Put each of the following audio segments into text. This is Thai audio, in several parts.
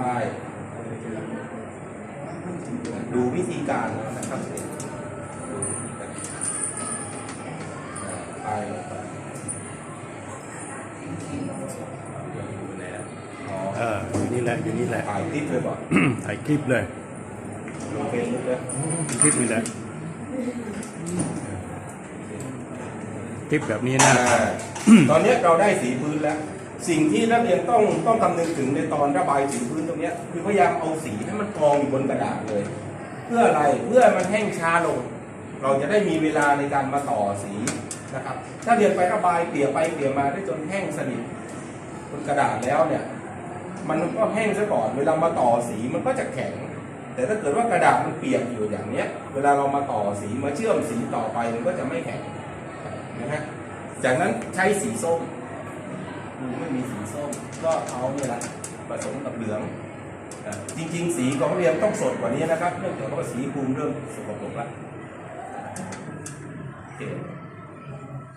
ป้ายดูวิธีการนะครับดูวิธีการอ่าป้ายลงไปอยู่แล้วอ๋อเอออยู่นี่แหละอยู่นี่แหละถ่ายคลิปเลยบอกถ่ายคลิปเลยลงเฟซบุ๊กเลยคลิปนี่แหละคลิปแบบนี้นะอ่าตอนนี้เราได้สีพื้นแล้ว สิ่งที่นักเรียนต้องต้องคำนึงถึงในตอนระบายสีพื้นตรงนี้คือพยายามเอาสีให้มันกองอยู่บนกระดาษเลย เพื่ออะไรเพื่อมันแห้งช้าลง เราจะได้มีเวลาในการมาต่อสีนะครับถ้าเรียนไประบายเกลี่ยไปเกลี่ยมาได้จนแห้งสนิทบนกระดาษแล้วเนี่ย มันก็แห้งซะก่อนเวลามาต่อสีมันก็จะแข็ง แต่ถ้าเกิดว่ากระดาษมันเปียกอยู่อย่างเนี้ย เวลาเรามาต่อสีมาเชื่อมสีต่อไปมันก็จะไม่แข็งนะฮะจากนั้นใช้สีส้มูไม่มีสีส้ม ก็เอาเนี่ยแหละผสมกับเหลืองจริงๆ สีของเรียนต้องสดกว่านี้นะครับเนื่องจากว่าสีภูมิเริ่มสกปรกแล้ว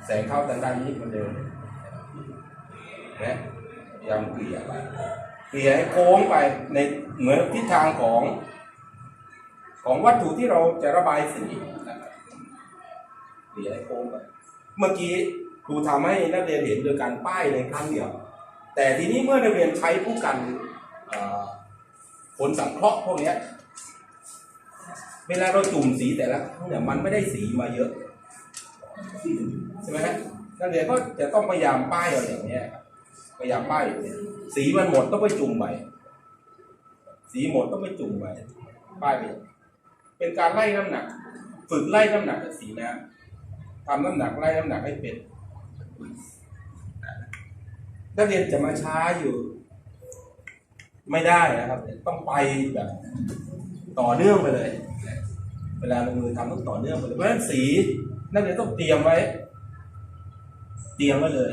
แสงเข้าทางด้านนี้มือนเดิมนะยายามเกลี่ยไปเกลี่ยให้โค้งไปในเหมือนทิศทางของของวัตถุที่เราจะระบายสีเกลี่ยให้โค้งไป เมื่อกี้ ครูทำให้นักเรียนเห็นโดยการป้ายในครั้งเดียว แต่ทีนี้เมื่อนักเรียนใช้ผู้กันผลสังเคราะห์พวกนี้เวลาเราจุ่มสีแต่ละครั้งเนี่ยมันไม่ได้สีมาเยอะใช่ไหมฮะนักเรียนก็จะต้องพยายามป้ายเอาอย่างเนี้ยพยายามป้ายอย่างเนี้ยสีมันหมดต้องไปจุ่มใหม่สีหมดต้องไปจุ่มใหม่ป้ายไปเป็นการไล่น้ำหนัก ฝึกไล่น้ำหนักกับสีน้ำทำน้ำหนักไล่น้ำหนักให้เป็น นักเรียนจะมาช้าอยู่ ไม่ได้นะครับ ต้องไปแบบ ต่อเนื่องไปเลย เวลาลงมือทำต้องต่อเนื่องไปเลยเพราะฉะนั้นสีนักเรียนต้องเตรียมไว้ เตรียมไว้เลย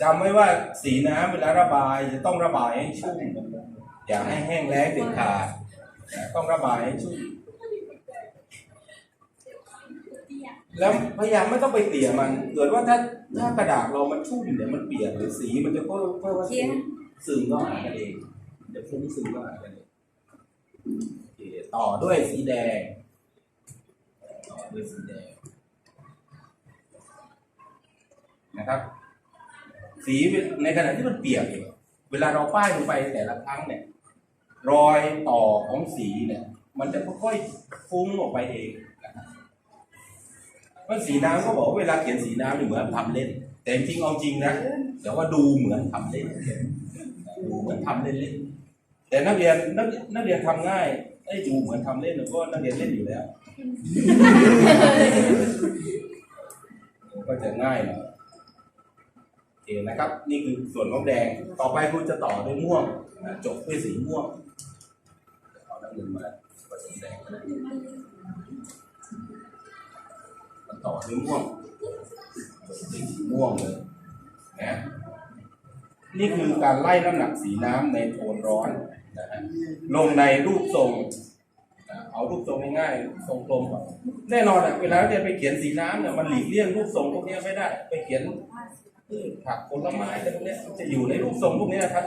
จำไว้ว่าสีน้ำเวลาระบายจะต้องระบายให้ชุ่มอย่าให้แห้งแล้งเด็ดขาดต้องระบายให้ชุ่ม แล้วพยายามไม่ต้องไปเกลี่ยมันเกิดว่าถ้าถ้ากระดาษเรามันชุ่มเดี๋ยวมันเปียกหรือสีมันจะเพิ่มเพิ่มว่าซึมซึมก็หากันเองเดี๋ยวฟุ้งซึมก็หากันเองโอเคต่อด้วยสีแดง ต่อด้วยสีแดงนะครับ สีในขณะที่มันเปียกอยู่เวลาเราป้ายลงไปแต่ละครั้งเนี่ย รอยต่อของสีเนี่ย มันจะค่อยๆฟุ้งออกไปเองนะครับเพ ราะสีน้ำก็บอกเวลาเขียนสีน้ำเนี่เหมือนทำเล่น แต่จริงเอาจริงนะแต่ว่าดูเหมือนทำเล่นดูเหมือนทำเล่นๆแต่นักเรียนนักนักเรียนทำง่ายไอ้ดูเหมือนทำเล่นแล้วก็นักเรียนเล่นอยู่แล้วก็จะง่ายหน่อยโอเคนะครับ นี่คือส่วนของแดงต่อไปคุณจะต่อด้วยม่วงจบด้วยสีม่วงเอาน้ำเงินมาผสมแดง ต่อด้วยม่วงสีม่วงเลยนะนี่คือการไล่น้ำหนักสีน้ำในโทนร้อนนะฮะลงในรูปทรงเอารูปทรงง่ายๆทรงกลมก่อนแน่นอนอะเวลาเรียนไปเขียนสีน้ำเนี่ยมันหลีกเลี่ยงรูปทรงพวกเนี้ยไม่ได้ ไปเขียนพืชผักผลไม้อะไรพวกนี้จะอยู่ในรูปทรงพวกเนี้ยครับ